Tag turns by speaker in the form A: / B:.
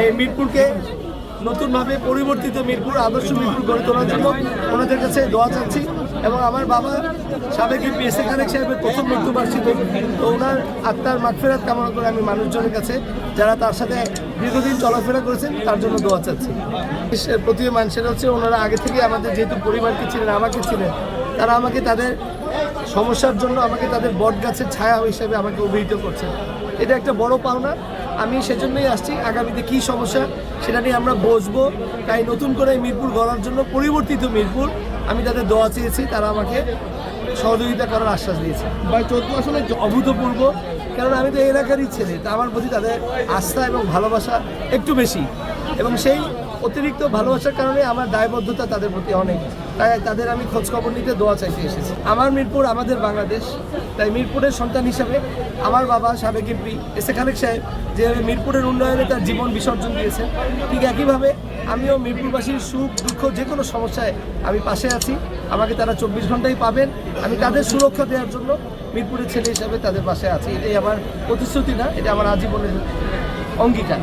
A: এই মিরপুরকে নতুনভাবে পরিবর্তিত মিরপুর, আদর্শ মিরপুর গড়ে তোলার জন্য ওনাদের কাছে দোয়া চাচ্ছি। এবং আমার বাবা সাবেক এমপি এস এ খালেক সাহেবের প্রথম মৃত্যুবার্ষিকী। তো ওনার আত্মার মাগফেরাত কামনা করে আমি মানুষজনের কাছে, যারা তার সাথে দীর্ঘদিন চলাফেরা করেছেন, তার জন্য দোয়া চাচ্ছি। প্রতি মানুষের হচ্ছে ওনারা আগে থেকে আমাদের যেহেতু পরিবারকে ছিলেন আমাকে ছিলেন তারা আমাকে তাদের সমস্যার জন্য আমাকে তাদের বট গাছের ছায়া হিসেবে আমাকে অভিহিত করছেন। এটা একটা বড় পাওনা। আমি সেজন্যই আসছি, আগামীতে কি সমস্যা সেটা নিয়ে আমরা বসবো। তাই নতুন করে মিরপুর গড়ার জন্য পরিবর্তিত মিরপুর, আমি তাদের দোয়া চেয়েছি, তারা আমাকে সহযোগিতা করার আশ্বাস দিয়েছে।
B: বা চোদ্দ আসলে
A: অভূতপূর্ব কারণ আমি তো এলাকারই ছেলে, তা আমার প্রতি তাদের আস্থা এবং ভালোবাসা একটু বেশি। এবং সেই অতিরিক্ত ভালোবাসার কারণে আমার দায়বদ্ধতা তাদের প্রতি অনেক। তাই তাদের আমি খোঁজখবর নিতে দোয়া চাইতে এসেছি। আমার মিরপুর আমাদের বাংলাদেশ। তাই মিরপুরের সন্তান হিসাবে আমার বাবা সাবেক এমপি এস এ খালেক সাহেব, যে মিরপুরের উন্নয়নে তার জীবন বিসর্জন দিয়েছেন। ঠিক একইভাবে আমিও মিরপুরবাসীর সুখ, দুঃখ যে কোনো সমস্যায় আমি পাশে আছি। আমাকে তারা চব্বিশ ঘন্টাই পাবেন। আমি তাদের সুরক্ষা দেওয়ার জন্য মিরপুরের ছেলে হিসাবে তাদের পাশে আছি। এটাই আমার প্রতিশ্রুতি না, এটা আমার আজীবনের অঙ্গীকার।